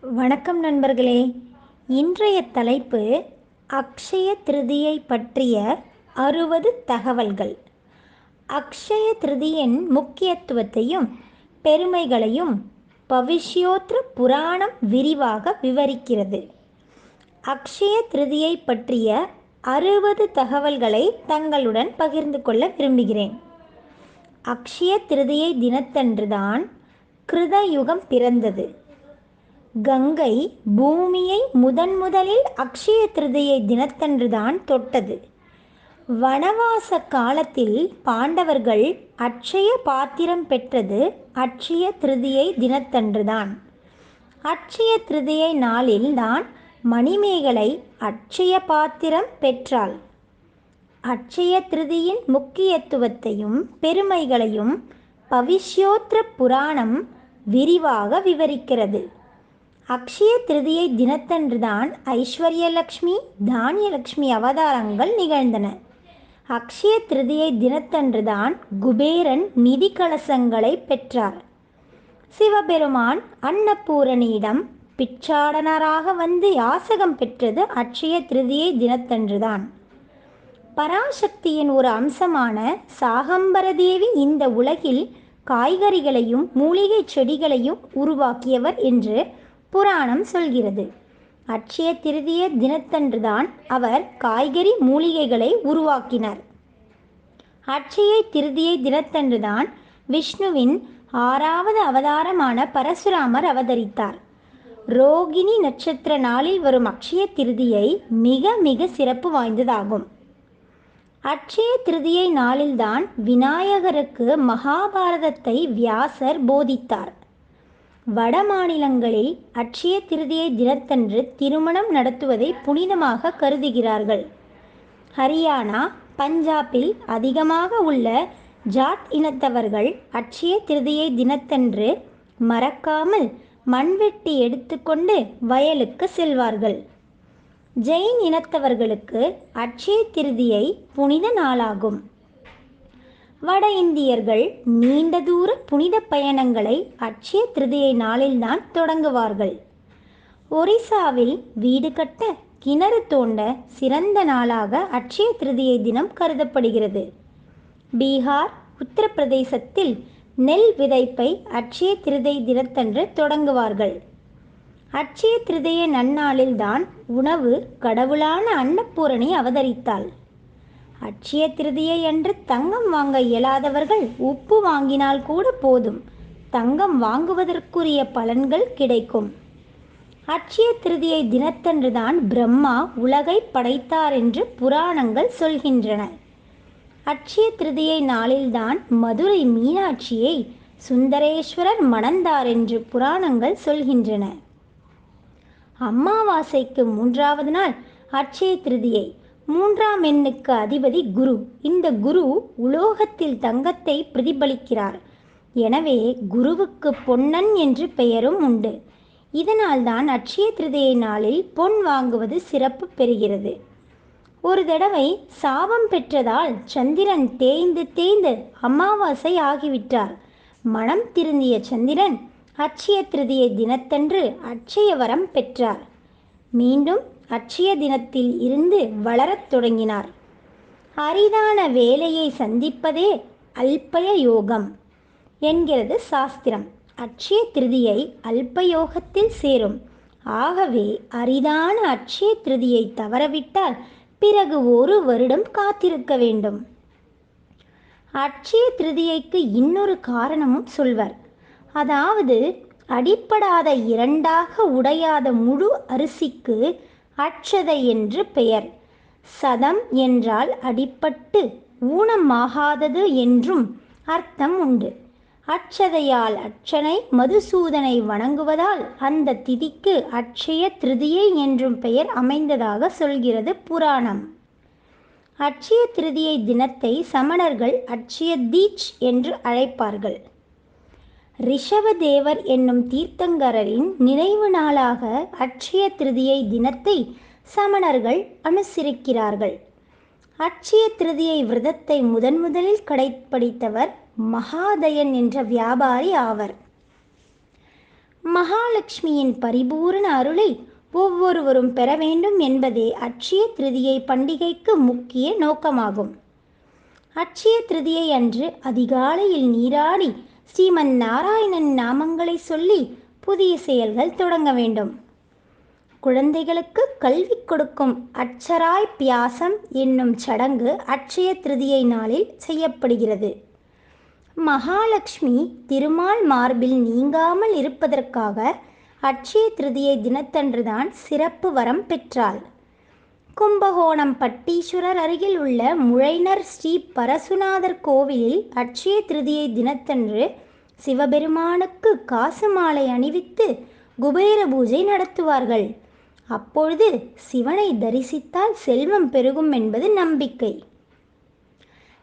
வணக்கம் நண்பர்களே. இன்றைய தலைப்பு அக்ஷய திருதியை பற்றிய அறுபது தகவல்கள். அக்ஷய திருதியின் முக்கியத்துவத்தையும் பெருமைகளையும் பவிஷ்யோத்ர புராணம் விரிவாக விவரிக்கிறது. அக்ஷய திருதியை பற்றிய அறுபது தகவல்களை தங்களுடன் பகிர்ந்து கொள்ள விரும்புகிறேன். அக்ஷய திருதியை தினத்தன்றுதான் கிருதயுகம் பிறந்தது. கங்கை பூமியை முதன் முதலில் அக்ஷய திருதியை தினத்தன்றுதான் தொட்டது. வனவாச காலத்தில் பாண்டவர்கள் அட்சய பாத்திரம் பெற்றது அட்சய திருதியை தினத்தன்றுதான். அட்சய திருதியை நாளில் தான் மணிமேகலை அட்சய பாத்திரம் பெற்றாள். அட்சய திருதியின் முக்கியத்துவத்தையும் பெருமைகளையும் பவிஷ்யோத்ர புராணம் விரிவாக விவரிக்கிறது. அக்ஷய திருதியை தினத்தன்றுதான் ஐஸ்வர்யலக்ஷ்மி தானியலக்ஷ்மி அவதாரங்கள் நிகழ்ந்தன. அக்ஷய திருதியை தினத்தன்றுதான் குபேரன் நிதி கலசங்களை பெற்றார். சிவபெருமான் அன்னபூரணியிடம் பிச்சாடனராக வந்து யாசகம் பெற்றது அக்ஷய திருதியை தினத்தன்றுதான். பராசக்தியின் ஒரு அம்சமான சாகம்பரதேவி இந்த உலகில் காய்கறிகளையும் மூலிகை செடிகளையும் உருவாக்கியவர் என்று புராணம் சொல்கிறது. அட்சய திருதிய தினத்தன்றுதான் அவர் காய்கறி மூலிகைகளை உருவாக்கினார். அட்சய திருதியை தினத்தன்றுதான் விஷ்ணுவின் ஆறாவது அவதாரமான பரசுராமர் அவதரித்தார். ரோகிணி நட்சத்திர நாளில் வரும் அக்ஷய திருதியை மிக மிக சிறப்பு வாய்ந்ததாகும். அட்சய திருதியை நாளில்தான் விநாயகருக்கு மகாபாரதத்தை வியாசர் போதித்தார். வட மாநிலங்களில் அட்சய திருதியை தினத்தன்று திருமணம் நடத்துவதை புனிதமாக கருதுகிறார்கள். ஹரியானா பஞ்சாபில் அதிகமாக உள்ள ஜாட் இனத்தவர்கள் அட்சய திருதியை தினத்தன்று மறக்காமல் மண்வெட்டி எடுத்துக்கொண்டு வயலுக்கு செல்வார்கள். ஜெயின் இனத்தவர்களுக்கு அட்சய திருதியை புனித நாளாகும். வட இந்தியர்கள் நீண்ட தூர புனித பயணங்களை அட்சய திருதியை நாளில்தான் தொடங்குவார்கள். ஒரிசாவில் வீடு கட்ட கிணறு தோண்ட சிறந்த நாளாக அட்சய திருதியை தினம் கருதப்படுகிறது. பீகார் உத்தரப்பிரதேசத்தில் நெல் விதைப்பை அட்சய திருதை தினத்தன்று தொடங்குவார்கள். அட்சய திருதய நன்னாளில்தான் உணவு கடவுளான அன்னபூரணி அவதரித்தாள். அட்சய திருதியை அன்று தங்கம் வாங்க இயலாதவர்கள் உப்பு வாங்கினால் கூட போதும். தங்கம் வாங்குவதற்குரிய பலன்கள் கிடைக்கும். அட்சய திருதியை தினத்தன்றுதான் பிரம்மா உலகை படைத்தார் என்று புராணங்கள் சொல்கின்றன. அட்சய திருதியை நாளில்தான் மதுரை மீனாட்சியை சுந்தரேஸ்வரர் மணந்தார் என்று புராணங்கள் சொல்கின்றன. அம்மாவாசைக்கு மூன்றாவது நாள் அட்சய திருதியை. மூன்றாம் எண்ணுக்கு அதிபதி குரு. இந்த குரு உலோகத்தில் தங்கத்தை பிரதிபலிக்கிறார். எனவே குருவுக்கு பொன்னன் என்று பெயரும் உண்டு. இதனால்தான் அட்சய திருதியை நாளில் பொன் வாங்குவது சிறப்பு பெறுகிறது. ஒரு தடவை சாபம் பெற்றதால் சந்திரன் தேய்ந்து தேய்ந்து அமாவாசை ஆகிவிட்டார். மனம் திருந்திய சந்திரன் அட்சய திருதியை தினத்தன்று அட்சய வரம் பெற்றார். மீண்டும் அட்சய தினத்தில் இருந்து வளரத் தொடங்கினார். அரிதான வேலையை சந்திப்பதே அல்பய யோகம் என்கிறது சாஸ்திரம். அட்சய திருதியை அல்பயோகத்தில் சேரும். ஆகவே அரிதான அட்சய திருதியை தவறவிட்டால் பிறகு ஒரு வருடம் காத்திருக்க வேண்டும். அட்சய திருதியைக்கு இன்னொரு காரணமும் சொல்வர். அதாவது அடிப்படாத இரண்டாக உடையாத முழு அரிசிக்கு அட்சதை என்று பெயர். சதம் என்றால் அடிப்பட்டு ஊனமாகாதது என்றும் அர்த்தம் உண்டு. அட்சதையால் அட்சனை மதுசூதனை வணங்குவதால் அந்த திதிக்கு அட்சய திருதியை என்றும் பெயர் அமைந்ததாக சொல்கிறது புராணம். அட்சய திருதியை தினத்தை சமணர்கள் அட்சய தீச் என்று அழைப்பார்கள். ரிஷபதேவர் என்னும் தீர்த்தங்கரரின் நினைவு நாளாக அட்சய திருதியை தினத்தை சமணர்கள் அனுசரிக்கிறார்கள். அட்சய திருதியை விரதத்தை முதன் முதலில் கடைப்பிடித்தவர் மகாதயன் என்ற வியாபாரி ஆவர். மகாலட்சுமியின் பரிபூரண அருளை ஒவ்வொருவரும் பெற வேண்டும் என்பதே அட்சய திருதியை பண்டிகைக்கு முக்கிய நோக்கமாகும். அட்சய திருதியை அன்று அதிகாலையில் நீராடி ஸ்ரீமன் நாராயணன் நாமங்களை சொல்லி புதிய செயல்கள் தொடங்க வேண்டும். குழந்தைகளுக்கு கல்வி கொடுக்கும் அட்சராய் பியாசம் என்னும் சடங்கு அட்சய திருதியை நாளில் செய்யப்படுகிறது. மகாலட்சுமி திருமால் மார்பில் நீங்காமல் இருப்பதற்காக அட்சய திருதியை தினத்தன்றுதான் சிறப்பு வரம் பெற்றாள். கும்பகோணம் பட்டீஸ்வரர் அருகில் உள்ள முழைனர் ஸ்ரீ பரசுநாதர் கோவிலில் அட்சய திருதியை தினத்தன்று சிவபெருமானுக்கு காசு மாலை அணிவித்து குபேர பூஜை நடத்துவார்கள். அப்பொழுது சிவனை தரிசித்தால் செல்வம் பெருகும் என்பது நம்பிக்கை.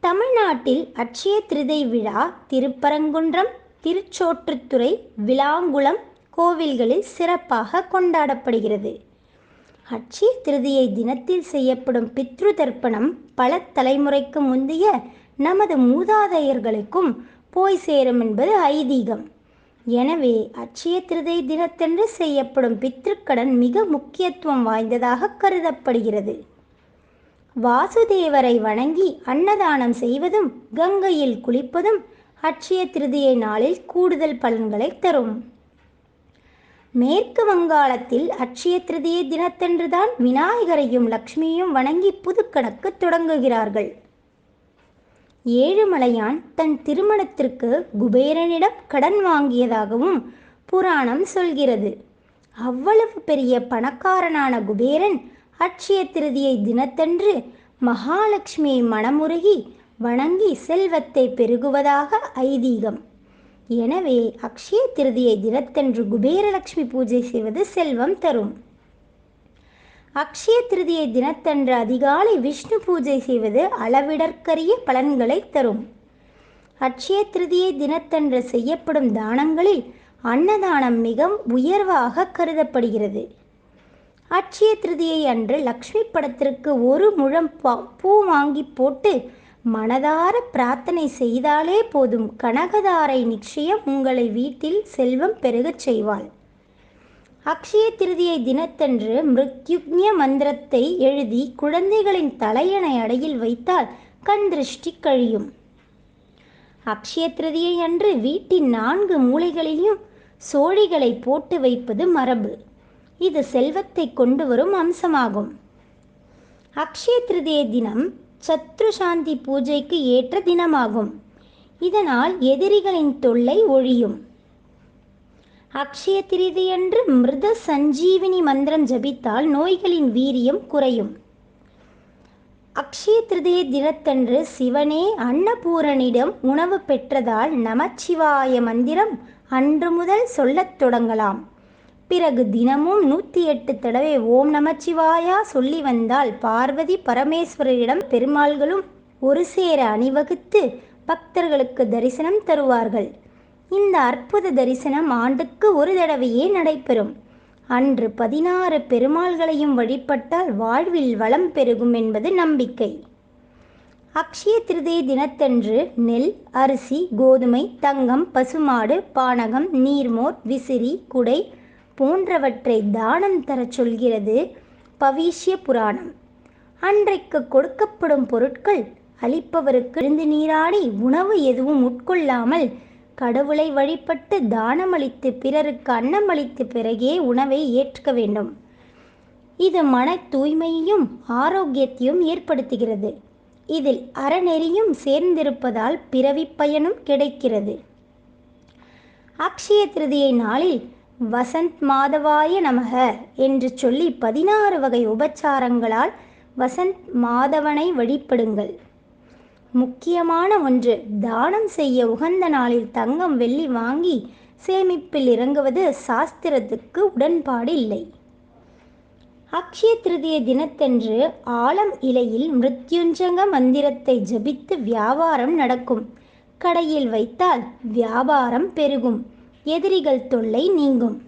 தமிழ்நாட்டில் அட்சய திருதை விழா திருப்பரங்குன்றம் திருச்சோற்றுத்துறை விளாங்குளம் கோவில்களில் சிறப்பாக கொண்டாடப்படுகிறது. அட்சய திருதியை தினத்தில் செய்யப்படும் பித்ரு தர்ப்பணம் பல தலைமுறைக்கு முந்தைய நமது மூதாதையர்களுக்கும் போய் சேரும் என்பது ஐதீகம். எனவே அட்சய திருதை தினத்தன்று செய்யப்படும் பித்ருக்கடன் மிக முக்கியத்துவம் வாய்ந்ததாக கருதப்படுகிறது. வாசுதேவரை வணங்கி அன்னதானம் செய்வதும் கங்கையில் குளிப்பதும் அட்சய திருதியை நாளில் கூடுதல் பலன்களை தரும். மேற்கு வங்காளத்தில் அட்சய திருதியை தினத்தன்றுதான் விநாயகரையும் லக்ஷ்மியையும் வணங்கி புதுக்கணக்கு தொடங்குகிறார்கள். ஏழுமலையான் தன் திருமணத்திற்கு குபேரனிடம் கடன் வாங்கியதாகவும் புராணம் சொல்கிறது. அவ்வளவு பெரிய பணக்காரனான குபேரன் அட்சய திருதியை தினத்தன்று மகாலட்சுமியை மனமுருகி வணங்கி செல்வத்தை பெருகுவதாக ஐதீகம். எனவே அக்ஷய திருதியை தினத்தன்று குபேரலட்சுமி பூஜை செய்வது செல்வம் தரும். அக்ஷய திருதியை தினத்தன்று அதிகாலை விஷ்ணு பூஜை செய்வது அளவிடற்கரிய பலன்களை தரும். அக்ஷய திருதியை தினத்தன்று செய்யப்படும் தானங்களில் அன்னதானம் மிகவும் உயர்வாக கருதப்படுகிறது. அட்சய திருதியை அன்று லக்ஷ்மி படத்திற்கு ஒரு முழம் பூ வாங்கி போட்டு மனதார பிரார்த்தனை செய்தாலே போதும். கனகதாரை நிச்சயம் உங்களை வீட்டில் செல்வம் பெருகச் செய்வாள். அக்ஷய திருதியை தினத்தன்று மிருத்யுக்ஞ மந்திரத்தை எழுதி குழந்தைகளின் தலையணை அடையில் வைத்தால் கண் திருஷ்டி கழியும். அக்ஷய திருதியை அன்று வீட்டின் நான்கு மூலைகளிலும் சோழிகளை போட்டு வைப்பது மரபு. இது செல்வத்தை கொண்டு வரும் அம்சமாகும். அக்ஷய திருதியை தினம் சத்ரு சாந்தி பூஜைக்கு ஏற்ற தினமாகும். இதனால் எதிரிகளின் தொல்லை ஒழியும். அக்ஷய திருதியன்று மிருத சஞ்சீவினி மந்திரம் ஜபித்தால் நோய்களின் வீரியம் குறையும். அக்ஷய திருதியை தினத்தன்று சிவனே அன்னபூரனிடம் உணவு பெற்றதால் நமச்சிவாய மந்திரம் அன்று முதல் சொல்லத் தொடங்கலாம். பிறகு தினமும் நூற்றி எட்டு தடவை ஓம் நமச்சிவாயா சொல்லி வந்தால் பார்வதி பரமேஸ்வரரிடம் பெருமாள்களும் ஒரு சேர அணிவகுத்து பக்தர்களுக்கு தரிசனம் தருவார்கள். இந்த அற்புத தரிசனம் ஆண்டுக்கு ஒரு தடவையே நடைபெறும். அன்று பதினாறு பெருமாள்களையும் வழிபட்டால் வாழ்வில் வளம் பெருகும் என்பது நம்பிக்கை. அக்ஷய திருதய தினத்தன்று நெல் அரிசி கோதுமை தங்கம் பசுமாடு பானகம் நீர்மோர் விசிறி குடை போன்றவற்றை தானம் தரச் சொல்கிறது பவிஷ்ய புராணம். அன்றைக்கு கொடுக்கப்படும் பொருட்கள் அளிப்பவருக்கு இருந்து நீராடி உணவு எதுவும் உட்கொள்ளாமல் கடவுளை வழிபட்டு தானமளித்து பிறருக்கு அன்னமளித்து பிறகே உணவை ஏற்க வேண்டும். இது மன தூய்மையையும் ஆரோக்கியத்தையும் ஏற்படுத்துகிறது. இதில் அறநெறியும் சேர்ந்திருப்பதால் பிறவி பயனும் கிடைக்கிறது. அக்ஷய திருதியை நாளில் வசந்த் மாதவாய நமக என்று சொல்லி பதினாறு வகை உபச்சாரங்களால் வசந்த் மாதவனை வழிபடுங்கள் முக்கியமான ஒன்று தானம் செய்ய உகந்த நாளில் தங்கம் வெள்ளி வாங்கி சேமிப்பில் இறங்குவது சாஸ்திரத்துக்கு உடன்பாடு இல்லை. அக்ஷய திருதிய தினத்தன்று ஆலம் இலையில் மிருத்யுஞ்சங்க மந்திரத்தை ஜபித்து வியாபாரம் நடக்கும். கடையில் வைத்தால் வியாபாரம் பெருகும். எதிரிகள் தொல்லை நீங்கும்.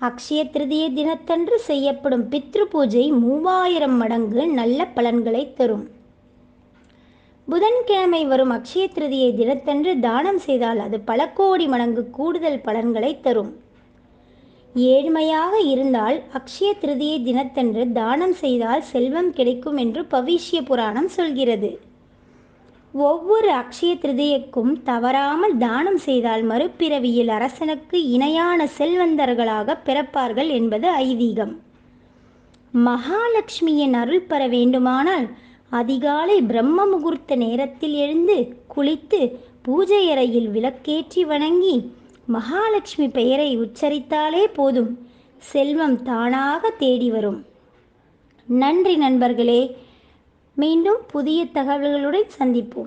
அக்ஷய திருதிய தினத்தன்று செய்யப்படும் பித்ரு பூஜை மூவாயிரம் மடங்கு நல்ல பலன்களை தரும். புதன்கிழமை வரும் அக்ஷய திருதியை தினத்தன்று தானம் செய்தால் அது பல கோடி மடங்கு கூடுதல் பலன்களை தரும். ஏழ்மையாக இருந்தால் அக்ஷய திருதியை தினத்தன்று தானம் செய்தால் செல்வம் கிடைக்கும் என்று பவிஷ்ய புராணம் சொல்கிறது. ஒவ்வொரு அக்ஷய திருதியைக்கும் தவறாமல் தானம் செய்தால் மறுபிறவியில் அரசனுக்கு இணையான செல்வந்தர்களாக பிறப்பார்கள் என்பது ஐதீகம். மகாலட்சுமியின் அருள் பெற வேண்டுமானால் அதிகாலை பிரம்ம முகூர்த்த நேரத்தில் எழுந்து குளித்து பூஜை அறையில் விளக்கேற்றி வணங்கி மகாலட்சுமி பெயரை உச்சரித்தாலே போதும். செல்வம் தானாக தேடி வரும். நன்றி நண்பர்களே. மீண்டும் புதிய தகவல்களுடன் சந்திப்போம்.